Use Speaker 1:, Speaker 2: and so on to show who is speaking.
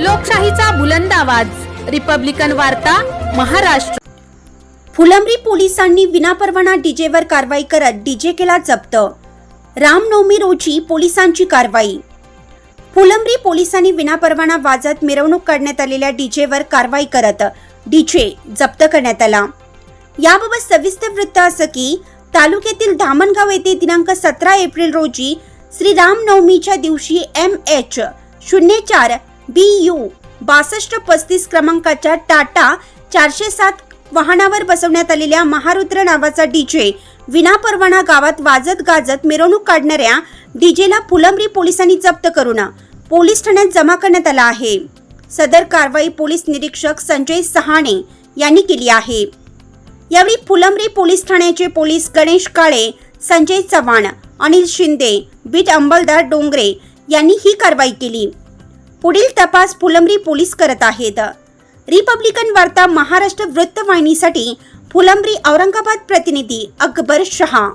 Speaker 1: लोकशाहीचा बुलंद आवाज. रिपब्लिकन वार्ता महाराष्ट्र.
Speaker 2: फुलंब्री पोलिसांनी विनापरवाना डीजेवर कारवाई करत डीजे केला जप्त. रामनवमी रोजी पोलिसांची कारवाई. फुलंब्री पोलिसांनी विनापरवाना वाजत मिरवणूक काढण्यात आलेल्या डीजेवर कारवाई करत डीजे जप्त करण्यात आला. याबाबत सविस्तर वृत्त असं की तालुक्यातील धामणगाव येथे दिनांक सतरा एप्रिल रोजी श्री रामनवमीच्या दिवशी एम एच शून्य चार बी यू बासष्ट पस्तीस क्रमांकाच्या टाटा चारशे सात वाहनावर बसवण्यात आलेल्या महारुद्र नावाचा डीजे विनापरवाना गावात वाजत गाजत मिरवणूक काढणाऱ्या डीजेला फुलंब्री पोलिसांनी जप्त करून पोलीस ठाण्यात जमा करण्यात आला आहे. सदर कारवाई पोलीस निरीक्षक संजय सहाणे यांनी केली आहे. यावेळी फुलंब्री पोलीस ठाण्याचे पोलीस गणेश काळे संजय चव्हाण अनिल शिंदे बीट अंबलदार डोंगरे यांनी ही कारवाई केली. पुढील तपास फुलंब्री पोलीस करत आहेत. रिपब्लिकन वार्ता महाराष्ट्र वृत्तवाहिनीसाठी फुलंब्री औरंगाबाद प्रतिनिधी अकबर शहा.